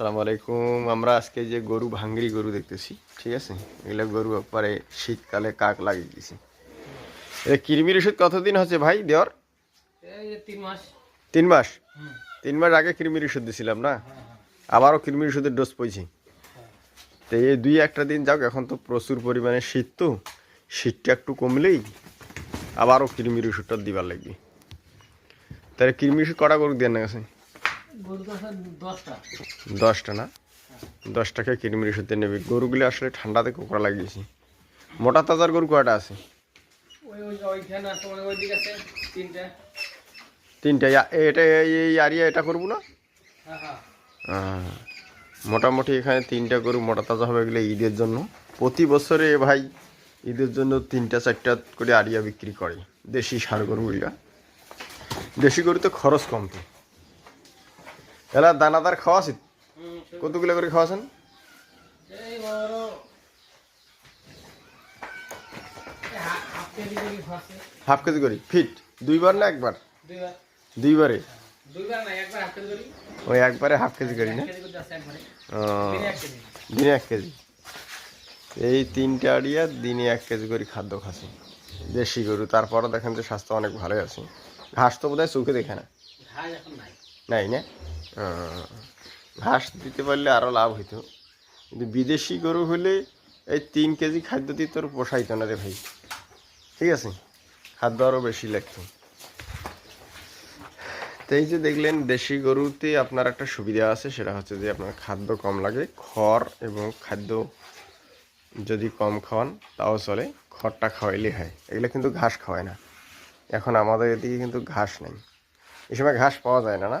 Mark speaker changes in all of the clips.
Speaker 1: আসসালামু আলাইকুম। আমরা আজকে যে গরু ভাঙ্গরি গরু দেখতেছি ঠিক আছে? এগুলো গরু একবারে শীতকালে কাক লাগিয়ে দিয়েছি এটা কৃমির ওষুধ কতদিন হচ্ছে ভাই দেওয়ার?
Speaker 2: তিন মাস।
Speaker 1: তিন মাস? তিন মাস আগে কৃমির ওষুধ দিছিলাম না? আবারও কৃমির ওষুধের ডোজ পইছি। তো এই দুই একটা দিন যাক এখন তো প্রচুর পরিমাণে শীত তো। শীতটা একটু কমলেই আবারও কৃমির ওষুধটা দিবার লাগবে। তাহলে কৃমির ওষুধ কটা গরু দেন না গেছে?
Speaker 2: দশটা।
Speaker 1: না? দশ টাকা কিরমির ওষুধে নেবে। গরুগুলো আসলে ঠান্ডাতে কোকড়া লাগিয়েছি। মোটা তাজার গরু কয়টা আছে?
Speaker 2: আছে তিনটা।
Speaker 1: এটা এই আরিয়া এটা করব না?
Speaker 2: হ্যাঁ হ্যাঁ।
Speaker 1: মোটামুটি এখানে তিনটা গরু মোটা তাজা হবে গেলে ঈদের জন্য। প্রতি বছরে ভাই ঈদের জন্য তিনটা চারটা করে আরিয়া বিক্রি করে। দেশি সার গরুগুলা। দেশি গরুতে খরচ কম তো। এলা দানাদার খাওয়াছি
Speaker 2: হুম,
Speaker 1: কতগুলো করে খাওয়াছেন
Speaker 2: হাফ কেজি করে খাওয়াছে
Speaker 1: হাফ কেজি করি? ফিট? দুইবার না একবার?
Speaker 2: দুইবারে।
Speaker 1: দুইবার?
Speaker 2: না একবার হাফ কেজি করি।
Speaker 1: ওই একবারে হাফ কেজি করি না?
Speaker 2: দিনে এক কেজি।
Speaker 1: এই তিনটে আড়িয়া দিনে এক কেজি করে খাদ্য খাচ্ছি। দেশি গরু তারপরও দেখেন যে স্বাস্থ্য অনেক ভালোই আছে। ঘাস তো বোধহয় চোখে দেখে না?
Speaker 2: নাই
Speaker 1: না? ঘাস দিতে পারলে আরও লাভ হইতো। কিন্তু বিদেশি গরু হলে এই তিন কেজি খাদ্য দিয়ে তোর পোষাইতো না রে ভাই। ঠিক আছে? খাদ্য আরও বেশি লাগতো। তো এই যে দেখলেন, দেশি গরুতে আপনার একটা সুবিধা আছে, সেটা হচ্ছে যে আপনার খাদ্য কম লাগে, খড় এবং খাদ্য যদি কম খাওয়ান, তাও চলে। খড়টা খাওয়াইলে হয়। এগুলো কিন্তু ঘাস খাওয়ায় না। এখন আমাদের এদিকে কিন্তু ঘাস নেই। এই সময় ঘাস পাওয়া যায় না না?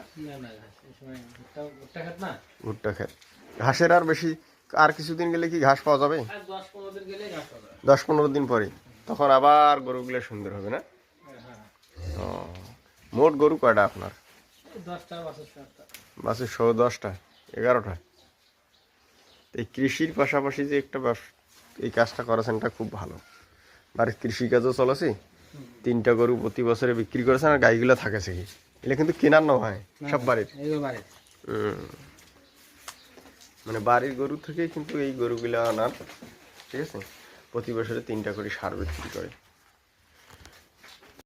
Speaker 2: ভুট্টা খাত
Speaker 1: ঘাসের আর বেশি আর কিছুদিন গেলে কি ঘাস পাওয়া যাবে?
Speaker 2: দশ পনেরো দিন
Speaker 1: পরে। তখন আবার গরুগুলো সুন্দর হবে না?
Speaker 2: হ্যাঁ হ্যাঁ
Speaker 1: ও মোট গরু কয়টা আপনার? বাসে শো দশটা এগারোটা। এই কৃষির পাশাপাশি যে একটা এই কাজটা করেছেন এটা খুব ভালো। বাড়ির কৃষিকাজও চলেছে। তিনটা গরু প্রতি বছরে বিক্রি করেছেন আর গাইগুলো থাকে কি এগুলো কিন্তু কেনার না হয় সব বাড়ির। মানে বাড়ির গরু থেকে কিন্তু এই গরুগুলো আনার ঠিক আছে? প্রতি বছরে তিনটা করে সার বিক্রি করে।